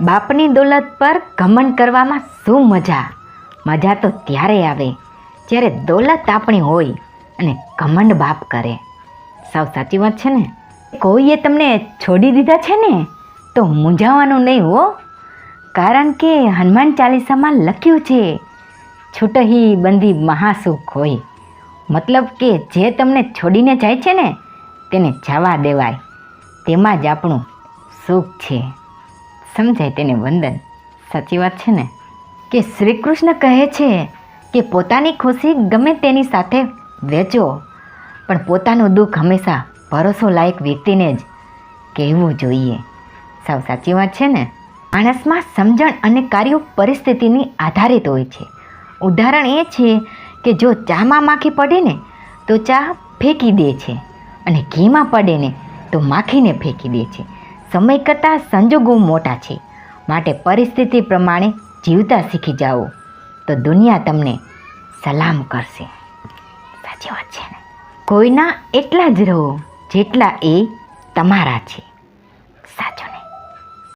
બાપની દોલત પર ઘમંડ કરવામાં શું મજા? મજા તો ત્યારે આવે જ્યારે દોલત આપણી હોય અને ઘમંડ બાપ કરે. સાવ સાચી વાત છે ને? કોઈએ તમને છોડી દીધા છે ને? તો મૂંઝાવાનું નહીં હો. કારણ કે હનુમાન ચાલીસામાં લખ્યું છે, છૂટહી બંધી મહાસુખ હોય. મતલબ કે જે તમને છોડીને જાય છે ને, તેને જવા દેવાય. તેમાં જ આપણું સુખ છે. સમજાય તેને વંદન. સાચી વાત છે ને? કે શ્રી કૃષ્ણ કહે છે કે પોતાની ખુશી ગમે તેની સાથે વેચો, પણ પોતાનું દુઃખ હંમેશા ભરોસો લાયક વ્યક્તિને જ કહેવું જોઈએ. સાવ સાચી વાત છે ને? માણસમાં સમજણ અને કાર્યો પરિસ્થિતિની આધારિત હોય છે. ઉદાહરણ એ છે કે જો ચામાં માખી પડે ને, તો ચા ફેંકી દે છે અને ઘીમાં પડે ને, તો માખીને ફેંકી દે છે. સમય કરતાં સંજોગો મોટા છે. માટે પરિસ્થિતિ પ્રમાણે જીવતા શીખી જાઓ. તો દુનિયા તમને સલામ કરશે. સાચી વાત છે ને? કોઈના એટલા જ રહો જેટલા એ તમારા છે.